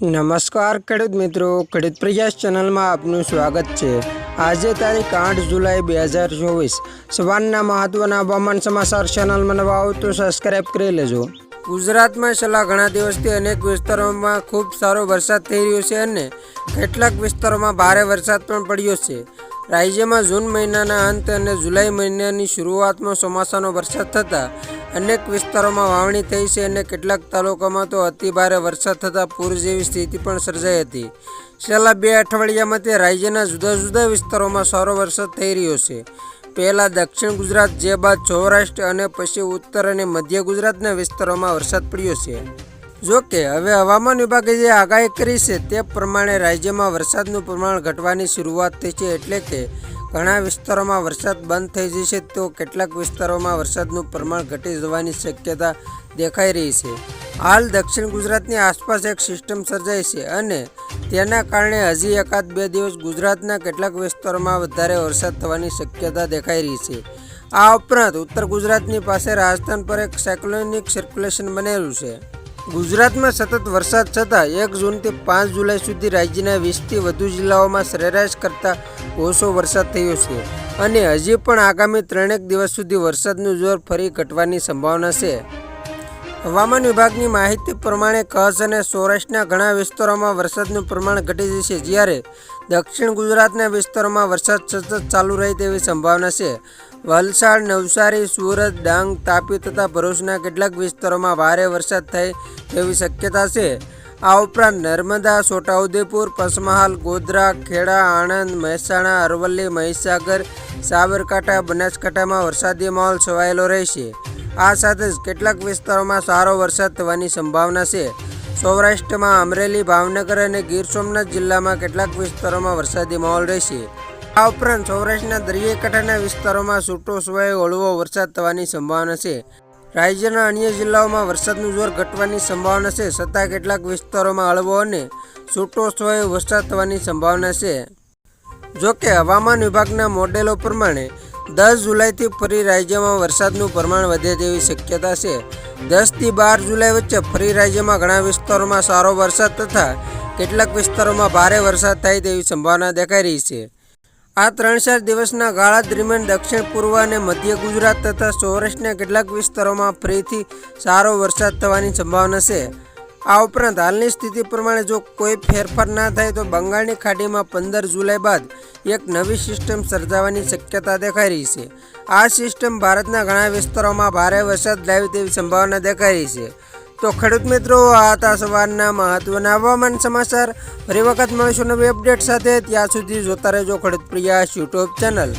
નમસ્કાર, ખેડૂત મિત્રો. ખેડૂત પ્રયાસ ચેનલમાં આપનું સ્વાગત છે. આજે તારીખ આઠ જુલાઈ બે હજાર ચોવીસ. સવારના મહત્વના હવામાન સમાચાર ચેનલમાં નવા આવો તો સબસ્ક્રાઈબ કરી લેજો. ગુજરાતમાં છેલ્લા ઘણા દિવસથી અનેક વિસ્તારોમાં ખૂબ સારો વરસાદ થઈ રહ્યો છે અને કેટલાક વિસ્તારોમાં ભારે વરસાદ પણ પડ્યો છે. રાજ્યમાં જૂન મહિનાના અંત અને જુલાઈ મહિનાની શરૂઆતમાં ચોમાસાનો વરસાદ થતાં અનેક વિસ્તારોમાં વાવણી થઈ છે અને કેટલાક તાલુકામાં તો અતિભારે વરસાદ થતાં પૂર જેવી સ્થિતિ પણ સર્જાઈ હતી. છેલ્લા બે અઠવાડિયામાં તે રાજ્યના જુદા જુદા વિસ્તારોમાં સારો વરસાદ થઈ રહ્યો છે. પહેલાં દક્ષિણ ગુજરાત, જે બાદ સૌરાષ્ટ્ર અને પછી ઉત્તર અને મધ્ય ગુજરાતના વિસ્તારોમાં વરસાદ પડ્યો છે. જો કે હવે હવામાન વિભાગે જે આગાહી કરી છે તે પ્રમાણે રાજ્યમાં વરસાદનું પ્રમાણ ઘટવાની શરૂઆત થઈ છે એટલે કે ઘણા વિસ્તારોમાં વરસાદ બંધ થઈ જશે તો કેટલાક વિસ્તારોમાં વરસાદનું પ્રમાણ ઘટી જવાની શક્યતા દેખાઈ રહી છે. હાલ દક્ષિણ ગુજરાતની આસપાસ એક સિસ્ટમ સર્જાઈ છે અને તેના કારણે હજી એકાદ બે દિવસ ગુજરાતના કેટલાક વિસ્તારોમાં વધારે વરસાદ થવાની શક્યતા દેખાઈ રહી છે. આ ઉપરાંત ઉત્તર ગુજરાતની પાસે રાજસ્થાન પર એક સાયક્લોનિક સર્ક્યુલેશન બનેલું છે. ગુજરાતમાં સતત વરસાદ છતાં એક જૂનથી પાંચ જુલાઈ સુધી રાજ્યના વીસથી વધુ જિલ્લાઓમાં સરેરાશ કરતાં ઓછો વરસાદ થયો છે. અને હજી પણ આગામી ત્રણેક દિવસ સુધી વરસાદનું જોર ફરી ઘટવાની સંભાવના છે. હવામાન વિભાગની માહિતી પ્રમાણે કચ્છ અને સૌરાષ્ટ્રના ઘણા વિસ્તારોમાં વરસાદનું પ્રમાણ ઘટી જશે જ્યારે દક્ષિણ ગુજરાતના વિસ્તારોમાં વરસાદ સતત ચાલુ રહે તેવી સંભાવના છે. વલસાડ, નવસારી, સુરત, ડાંગ, તાપી તથા ભરૂચના કેટલાક વિસ્તારોમાં ભારે વરસાદ થાય તેવી શક્યતા છે. આ ઉપરાંત નર્મદા, છોટાઉદેપુર, પંચમહાલ, ગોધરા, ખેડા, આણંદ, મહેસાણા, અરવલ્લી, મહીસાગર, સાબરકાંઠા, બનાસકાંઠામાં વરસાદી માહોલ છવાયેલો રહેશે. આ સાથે જ કેટલાક વિસ્તારોમાં સારો વરસાદ થવાની સંભાવના છે. સૌરાષ્ટ્રમાં અમરેલી, ભાવનગર અને ગીર સોમનાથ જિલ્લામાં કેટલાક વિસ્તારોમાં વરસાદી માહોલ રહેશે. આ ઉપરાંત સૌરાષ્ટ્રના દરિયાકાંઠાના વિસ્તારોમાં છૂટો છવાયો હળવો વરસાદ થવાની સંભાવના છે. રાજ્યના અન્ય જિલ્લાઓમાં વરસાદનું જોર ઘટવાની સંભાવના છે, છતાં કેટલાક વિસ્તારોમાં હળવો અને છૂટો છવાયો વરસાદ થવાની સંભાવના છે. જોકે હવામાન વિભાગના મોડેલો પ્રમાણે દસ જુલાઈથી ફરી રાજ્યમાં વરસાદનું પ્રમાણ વધે તેવી શક્યતા છે. દસથી બાર જુલાઈ વચ્ચે ફરી રાજ્યમાં ઘણા વિસ્તારોમાં સારો વરસાદ તથા કેટલાક વિસ્તારોમાં ભારે વરસાદ થાય તેવી સંભાવના દેખાઈ રહી છે. આ ત્રણ ચાર દિવસના ગાળા દરમિયાન દક્ષિણ પૂર્વ અને મધ્ય ગુજરાત તથા સૌરાષ્ટ્રના કેટલાક વિસ્તારોમાં ફરીથી સારો વરસાદ થવાની સંભાવના છે. આ ઉપરાંત હાલની સ્થિતિ પ્રમાણે જો કોઈ ફેરફાર ના થાય તો બંગાળની ખાડીમાં પંદર જુલાઈ બાદ એક નવી સિસ્ટમ સર્જાવાની શક્યતા દેખાઈ રહી છે. આ સિસ્ટમ ભારતના ઘણા વિસ્તારોમાં ભારે વરસાદ લાવી તેવી સંભાવના દેખાઈ રહી છે. તો ખેડૂત મિત્રો, આ હતા સવારના મહત્વના હવામાન સમાચાર. ફરી વખત મળીશું નવી અપડેટ સાથે. ત્યાં સુધી જોતા રહેજો ખેડૂત પ્રિયાસ યુટ્યુબ ચેનલ.